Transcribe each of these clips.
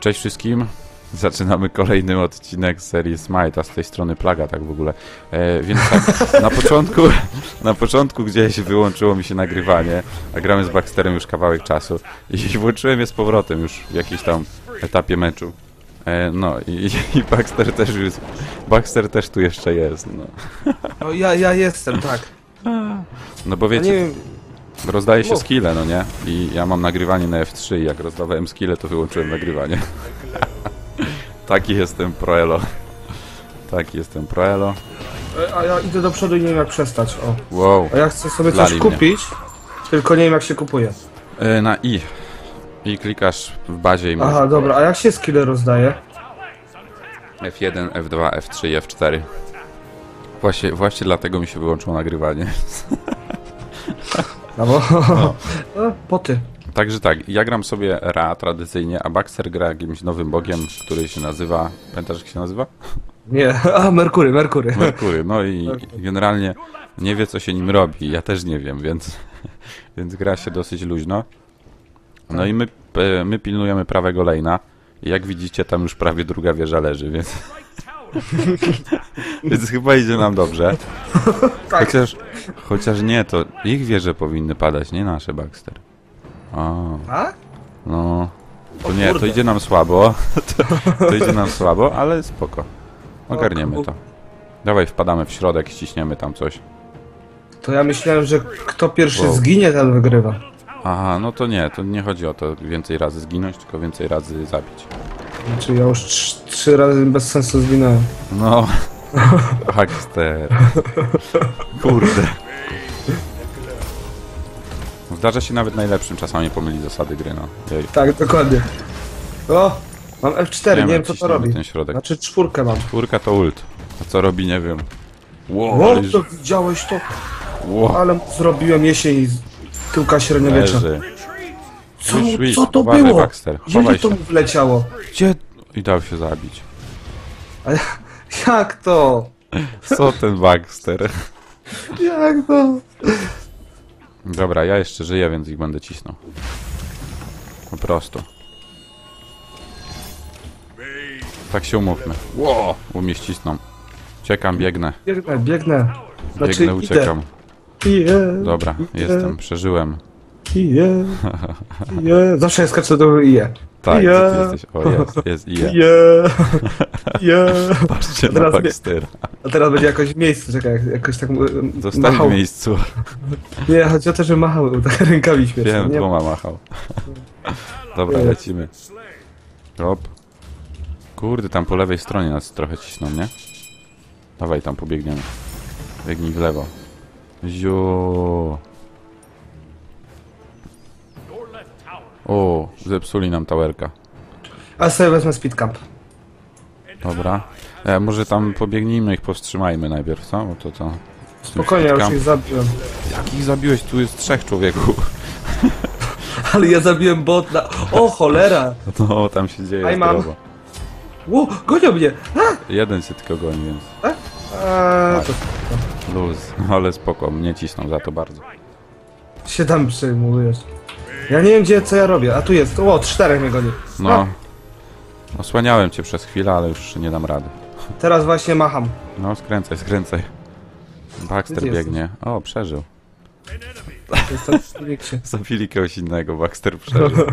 Cześć wszystkim. Zaczynamy kolejny odcinek serii Smite, a z tej strony Plaga, tak w ogóle. E, więc tak, na początku, na początku gdzieś wyłączyło mi się nagrywanie, a gramy z Baxterem już kawałek czasu. I włączyłem je z powrotem już w jakimś tam etapie meczu. E, no i, i Baxter też już, Baxter też tu jeszcze jest, no. No ja, ja jestem, tak. No bo Ja nie wiecie, wiem, rozdaje się skille, no nie? I ja mam nagrywanie na F3 i jak rozdawałem skille, to wyłączyłem nagrywanie. Taki jestem proelo. Taki jestem proelo. a ja idę do przodu i nie wiem jak przestać, o. Wow. A ja chcę sobie coś Lali mnie. kupić, tylko nie wiem jak się kupuje. E, na I. I klikasz w bazie i masz Aha, dobra, a jak się skille rozdaje? F1, F2, F3 i F4. Właśnie, właśnie dlatego mi się wyłączyło nagrywanie. No bo... No, poty. Także tak, ja gram sobie Ra tradycyjnie, a Baxter gra jakimś nowym bogiem, który się nazywa... Pamiętasz jak się nazywa? Nie, a Merkury, Merkury. Merkury. No i generalnie nie wie co się nim robi. Ja też nie wiem, więc, więc gra się dosyć luźno. No i my, e, my pilnujemy prawego. I jak widzicie, tam już prawie druga wieża leży, więc... więc chyba idzie nam dobrze. Tak. Chociaż, chociaż nie, to ich wieże powinny padać, nie nasze Baxter. O, A? no. To O nie, to kurde. idzie nam słabo. To, to idzie nam słabo, ale spoko. Ogarniemy to. Dawaj, wpadamy w środek, ściśniemy tam coś. To ja myślałem, że kto pierwszy Wow. zginie, ten wygrywa. Aha, no to nie, to nie chodzi o to więcej razy zginąć, tylko więcej razy zabić. Znaczy ja już trz- trzy razy bez sensu zginąłem. No, Baxter. Kurde. Zdarza się nawet najlepszym czasami pomylić zasady gry, no. Jej. Tak, dokładnie. O! Mam F4, nie, wiem co to ciśniemy robi. ten środek. Znaczy czwórkę mam. Czwórka to ult. A co robi, nie wiem. Wow, O, ale to widziałeś to? wow, Ale zrobiłem jesień z tyłka średniowiecza. leży. Co, Wyszli. co to Uważaj, było? Baxter, chowaj to się. mu wleciało? Gdzie? I dał się zabić. Jak to? Co ten Baxter? Jak to? Dobra, ja jeszcze żyję, więc ich będę cisnął. Po prostu. Tak się umówmy. Ło! U mnie ścisną. Uciekam, biegnę. Biegnę, biegnę. Znaczy, Biegnę, uciekam. Idę. Dobra, jestem, przeżyłem. Idę. Idę. Zawsze ja skaczę do IE. Tak, ty jesteś? O, jest, jest i ja. Idę. Idę. Patrzcie na Teraz nie- Baxter. A teraz będzie jakoś w miejscu, czekaj, jak- jakoś tak um, Zostań machał. w miejscu. Nie, chodzi o to, że machał tak rękami śmiesznie. Wiem, Nie? dwoma machał. Dobra, Nie. lecimy. Hop. Kurde, tam po lewej stronie nas trochę cisną, nie? Dawaj, tam pobiegniemy. Biegnij w lewo. Ziu. O, zepsuli nam towerka. A sobie wezmę speedcamp. Dobra. E, może tam pobiegnijmy ich powstrzymajmy najpierw, co? Bo to tym Spokojnie, ja już ich zabiłem. Jakich zabiłeś? Tu jest trzech człowieku. Ale ja zabiłem bot na... O, cholera! No, tam się dzieje Aj, mam. zdrowo. Ło, gonią mnie! Jeden się tylko goni, więc Eee, to luz. Ale spoko, mnie cisną za to bardzo. się tam przejmujesz. Ja nie wiem gdzie, co ja robię. A tu jest, o, czterech mnie goni. No. Osłaniałem cię przez chwilę, ale już nie dam rady. Teraz właśnie macham. No, skręcaj, skręcaj. Baxter Gdzie biegnie. O, przeżył. Jestem w Phoenixie. Zabili kogoś innego, Baxter przeżył.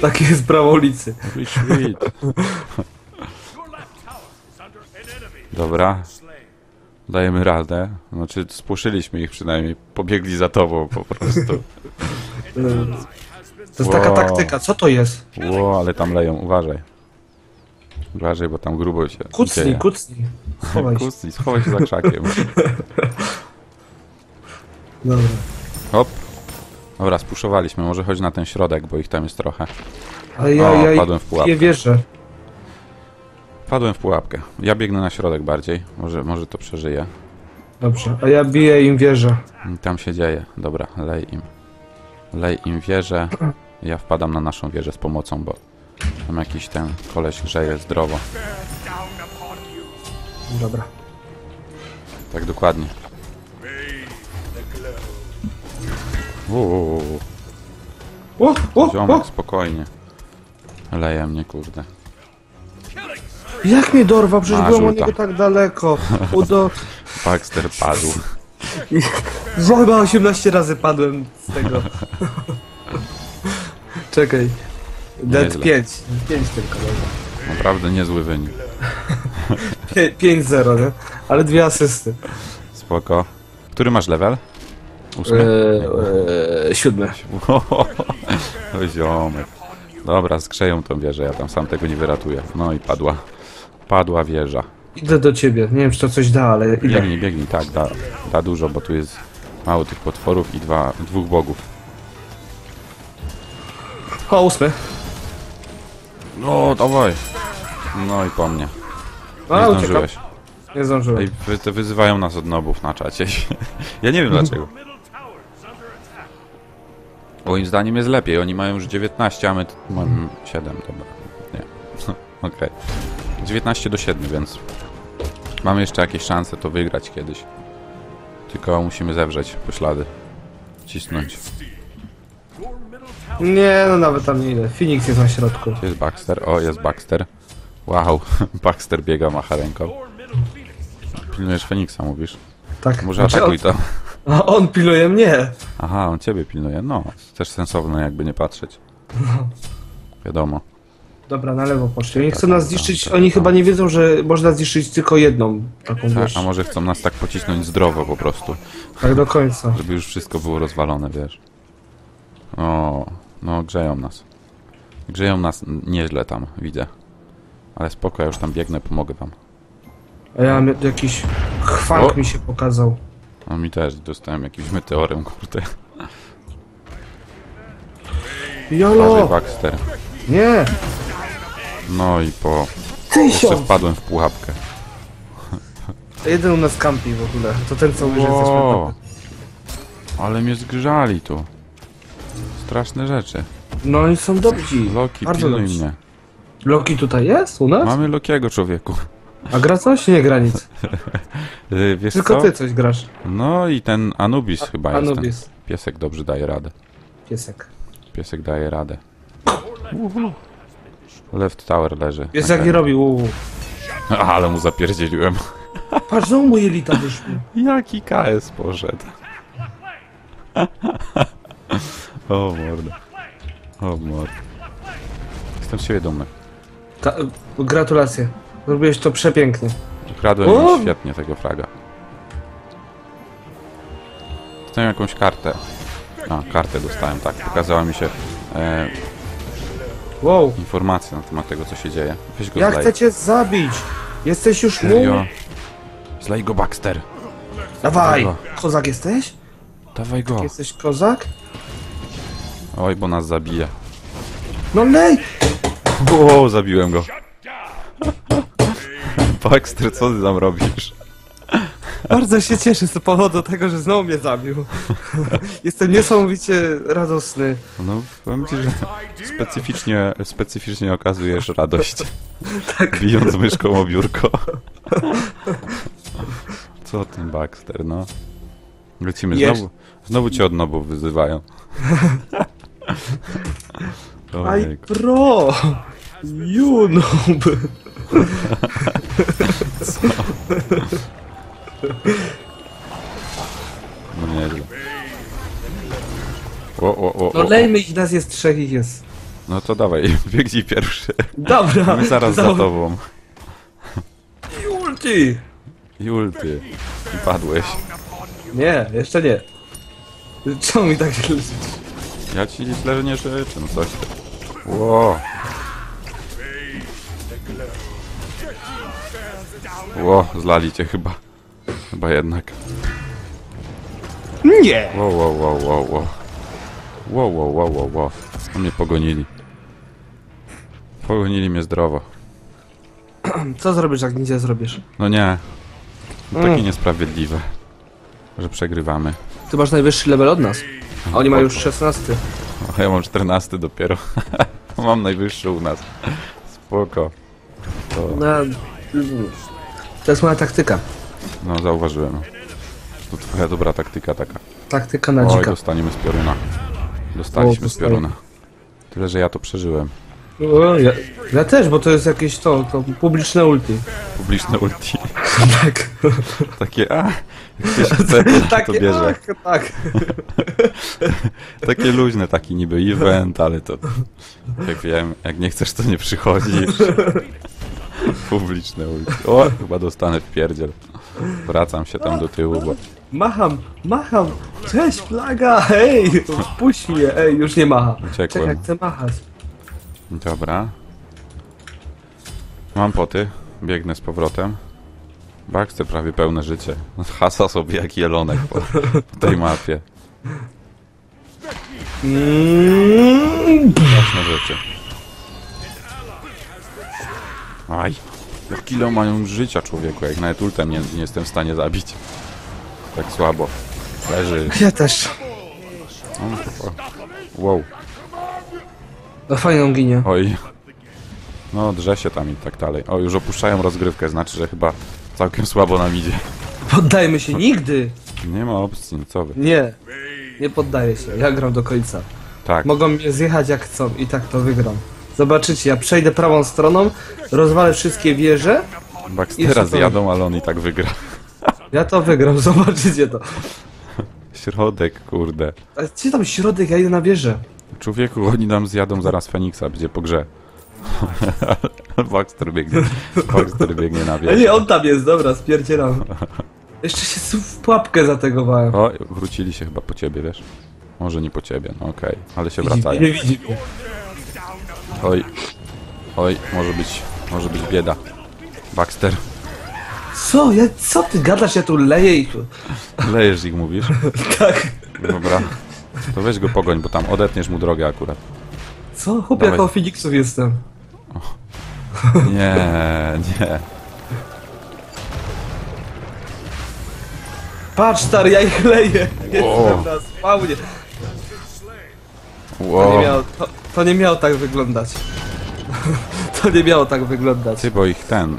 Takie jest prawo ulicy. Retreat. Dobra. Dajemy radę. Znaczy, spłoszyliśmy ich przynajmniej. Pobiegli za tobą po prostu. To jest taka Wow. taktyka, co to jest? Ło, ale tam leją, uważaj. Uważaj, bo tam grubo się Kucnij, dzieje. kucnij. Schowaj się. Kucnij, schowaj się za krzakiem. Dobra. Hop. Dobra, spuszowaliśmy. Może chodź na ten środek, bo ich tam jest trochę. Ale ja, O, ja padłem w pułapkę. nie wierzę. Padłem w pułapkę. Ja biegnę na środek bardziej. Może, może to przeżyję. Dobrze, a ja biję im wieżę. I Tam się dzieje. Dobra, lej im. Lej im wieżę. Ja wpadam na naszą wieżę z pomocą, bo tam jakiś ten koleś grzeje zdrowo. Dobra. Tak dokładnie. Uuu, O, o, ziomek, o! spokojnie. Leje mnie, kurde. Jak mnie dorwał? Przecież A, byłem od niego tak daleko. Udo... Baxter padł. Że chyba 18 razy padłem z tego. Czekaj. Dead Nieźle. 5. 5 tylko. dobra. Naprawdę niezły wynik. Pie- 5-0, nie? Ale dwie asysty. Spoko. Który masz level? Ósmy? Eee, eee, siódmy. o ziomek. Dobra, skrzeją tą wieżę, ja tam sam tego nie wyratuję. No i padła. Padła wieża. Idę do ciebie. Nie wiem, czy to coś da, ale idę. Biegnij, biegnij, tak, da, da dużo, bo tu jest mało tych potworów i dwa, dwóch bogów. O, ósmy. No, dawaj. No i po mnie. Nie A, uciekam. zdążyłeś. Nie zdążyłem. Ej, wy, te wyzywają nas od nobów na czacie. ja nie wiem dlaczego. Moim zdaniem jest lepiej. Oni mają już 19, a my mamy 7, dobra. Nie. Okej. 19 do 7, więc mamy jeszcze jakieś szanse to wygrać kiedyś. Tylko musimy zewrzeć poślady. Cisnąć. Nie, no nawet tam nie idę. Phoenix jest na środku. Gdzie jest Baxter? O, jest Baxter. Wow, Baxter biega, macha ręką. Pilnujesz Feniksa, mówisz? Tak. Może Znaczy, atakuj to. A on piluje mnie. Aha, on ciebie pilnuje. No, też sensowne, jakby nie patrzeć. Wiadomo. Dobra, na lewo poszli. Oni chcą nas zniszczyć. Oni chyba nie wiedzą, że można zniszczyć tylko jedną taką Tak, wieś. a może chcą nas tak pocisnąć zdrowo po prostu, Tak do końca. żeby już wszystko było rozwalone, wiesz. O, no grzeją nas. Grzeją nas nieźle tam, widzę. Ale spoko, ja już tam biegnę, pomogę wam. A ja mam jakiś chwank O! mi się pokazał. No mi też dostałem jakimś meteorem, kurde. Uważaj, Jolo! Baxter. Nie! No i po... Jeszcze Tysiąc! wpadłem w pułapkę. Jeden u nas kampi w ogóle. To ten co mówi, że jesteśmy. Ale mnie zgrzali tu. Straszne rzeczy. No oni są dobrzy. Loki, Bardzo pilnuj mnie. Loki tutaj jest u nas? Mamy Lokiego, człowieku. A gra coś? Nie gra nic. Yy, wiesz Tylko co? ty coś grasz. No i ten Anubis chyba jest. Ten. Anubis. Piesek dobrze daje radę. Piesek. Piesek daje radę. Left Tower leży. Na jak nie górze. robił. Ale mu zapierdzieliłem. Patrz, znowu mu jelita wyszły. Jaki KS poszedł. o mordę. O mordę. Jestem z siebie dumny. Ta, gratulacje. Zrobiłeś to przepięknie. Ukradłem O! świetnie tego fraga. Dostałem jakąś kartę. A, kartę dostałem, tak. Pokazała mi się e, Wow. informacja na temat tego, co się dzieje. Weź go Ja zlej. chcę cię zabić. Jesteś już Serio? mój. Zlej go, Baxter. Dawaj. Dawaj Kozak jesteś? Dawaj go. Jesteś kozak? Oj, bo nas zabije. No lej! O, zabiłem go. Baxter, co ty tam robisz? Bardzo się cieszę z powodu tego, że znowu mnie zabił. Jestem niesamowicie radosny. No, powiem ci, że specyficznie, specyficznie okazujesz radość. Tak. Bijąc myszką o biurko. Co ten Baxter, no? Lecimy, Jesz- znowu, znowu cię od nobów wyzywają. Aj pro! You noob! No nieźle. O, o, o, No o, o. lejmy ich, nas jest trzech ich jest. No to dawaj, biegnij pierwszy. Dobra. My zaraz za tobą. Ulti! Julty. I padłeś. Nie, jeszcze nie. Czemu mi tak źle żyć? Ja ci źle nie życzę, no coś ty. Ło. Ło, zlali cię chyba. Chyba jednak. Nie! Ło, ło, ło, ło, ło. Ło, ło, ło, ło, ło. A mnie pogonili. Pogonili mnie zdrowo. Co zrobisz, jak nic nie zrobisz? No nie. No takie Mm. niesprawiedliwe. Że przegrywamy. Ty masz najwyższy level od nas. A oni mają już 16. A ja mam 14 dopiero. mam najwyższy u nas. Spoko. To, No, to jest moja taktyka. No zauważyłem. To twoja dobra taktyka taka. Taktyka na Oj, dzika. dostaniemy z pioruna. Dostaliśmy O, z pioruna. Tyle, że ja to przeżyłem. O, ja, ja też, bo to jest jakieś to, to publiczne ulti. Publiczne ulti. Tak. Takie, a, jak ktoś chce, to, to bierze. ach, tak. Takie luźne, taki niby event, ale to, jak wiem, jak nie chcesz, to nie przychodzisz. Publiczne ulti. O, chyba dostanę w pierdziel. Wracam się tam do tyłu, bo... Macham, macham. Cześć, flaga, hej, puść mnie, ej, już nie macha. Uciekłem. Czekaj, chcę machać. Dobra. Mam poty. Biegnę z powrotem. Baxter prawie pełne życie. Hasa sobie jak jelonek po, po tej mapie. Mm, Ważne rzeczy. Aj. Jak ile mają życia człowieku, jak nawet ultem nie, nie jestem w stanie zabić. Tak słabo. Leży. ja też. O, o. Wow. No fajną ginie. Oj. No, drze się tam i tak dalej. O, już opuszczają rozgrywkę, znaczy, że chyba całkiem słabo nam idzie. Poddajmy się nigdy. Nie ma opcji, no co wy. Nie. Nie poddaję się, ja gram do końca. Tak, Mogą mnie zjechać jak chcą i tak to wygram. Zobaczycie, ja przejdę prawą stroną, rozwalę wszystkie wieże, Baxtera zjadą, ale on i tak wygra. ja to wygram, zobaczycie to. Środek, kurde. A gdzie tam środek, ja idę na wieżę. Człowieku, oni nam zjadą zaraz Feniksa, będzie po grze. Baxter biegnie. Baxter biegnie na wieżę. nie, on tam jest, dobra, spierdzielam. Jeszcze się w pułapkę zategowałem. O, wrócili się chyba po ciebie, wiesz? Może nie po ciebie, no okej, ale się wracają. nie widzi. Oj, oj, może być, może być bieda. Baxter, Co? Ja, co ty gadasz? Ja tu leję i tu... lejesz ich, mówisz? Tak. Dobra. To weź go pogoń, bo tam odetniesz mu drogę akurat. Co? Chłopie, Dawaj. jako Feniksów jestem. Nie, nie. Patrz, stary, ja ich leję. Jestem na spawnie. To nie, Wow. miało, to, to nie miało tak wyglądać. To nie miało tak wyglądać. Ty, bo ich ten...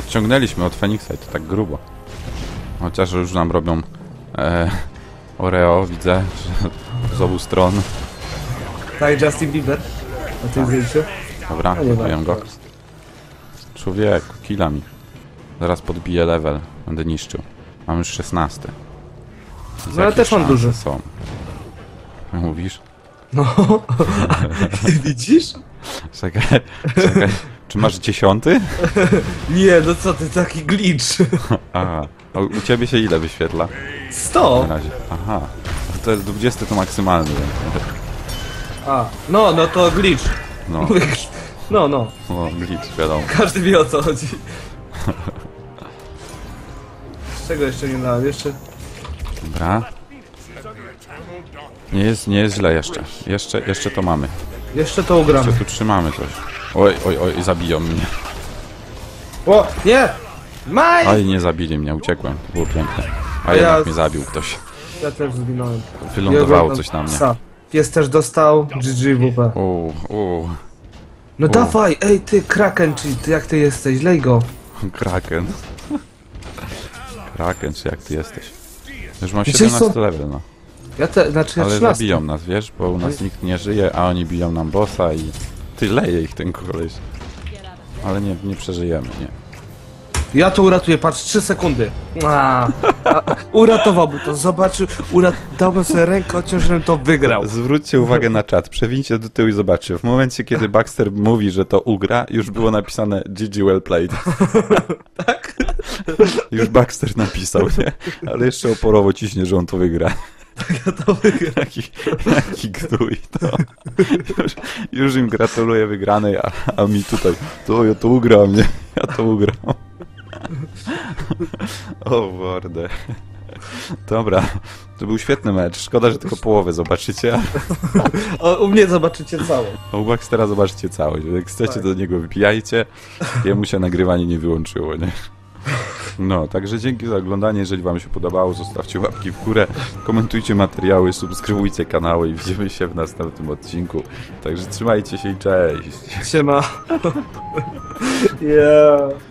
Odciągnęliśmy od Feniksa i to tak grubo. Chociaż już nam robią e, Oreo, widzę, że z obu stron. Tak, Justin Bieber. Na tym zdjęciu. Dobra, No zabiłem go. warto. Człowieku, killa mi. Zaraz podbiję level, będę niszczył. Mam już 16. No ja też mam duży. są. Mówisz? No. Widzisz? Czekaj, czekaj. Czy masz dziesiąty? Nie, no co ty, taki glitch. Aha. A u ciebie się ile wyświetla? 100. Na razie. Aha. To jest 20 to maksymalny. więc- A, no, no to glitch. No, No, no. no glitch, wiadomo. Każdy wie o co chodzi. Czego jeszcze nie dałem? Jeszcze... Dobra. Nie jest, nie jest źle jeszcze. Jeszcze, jeszcze to mamy. Jeszcze to ugramy. Jeszcze tu trzymamy coś. Oj, oj, oj, zabiją mnie. O, nie! Maj! Oj, nie zabili mnie, uciekłem. To było piękne. A A jednak ja- mnie zabił ktoś. Ja też zginąłem. Wylądowało Ja coś na mnie. Psa. Pies też dostał GGWP. Uuu, uuu. No U. dawaj, ej ty Kraken, czy ty jak ty jesteś? Lej go. Kraken. Kraken, czy jak ty jesteś? Już mam Gdzie 17 są- level, no. Ja te, znaczy ja Ale 13. zabiją nas, wiesz? Bo u nas nikt nie żyje, a oni biją nam bossa i... Ty leje ich ten koleś. Ale nie, nie przeżyjemy, nie. Ja to uratuję, patrz, 3 sekundy. A, a, uratowałby to, zobaczył, urat... dałbym sobie rękę odciążnym, to wygrał. Zwróćcie uwagę na czat, przewincie do tyłu i zobaczcie. W momencie, kiedy Baxter mówi, że to ugra, już było napisane GG well played. tak? Już Baxter napisał, nie? Ale jeszcze oporowo ciśnie, że on to wygra. Ja to. Jaki, jaki gnój, to. Już, już im gratuluję wygranej, a, a mi tutaj, to ja to ugram, nie? Ja to ugram. O mordę. Dobra, to był świetny mecz. Szkoda, że tylko połowę zobaczycie, O, u mnie zobaczycie całą. a u Baxtera zobaczycie całość. Jak chcecie, do niego wypijajcie. Jemu się nagrywanie nie wyłączyło, nie? No, także dzięki za oglądanie. Jeżeli wam się podobało, zostawcie łapki w górę, komentujcie materiały, subskrybujcie kanały i widzimy się w następnym odcinku. Także trzymajcie się i cześć. Siema. Yeah.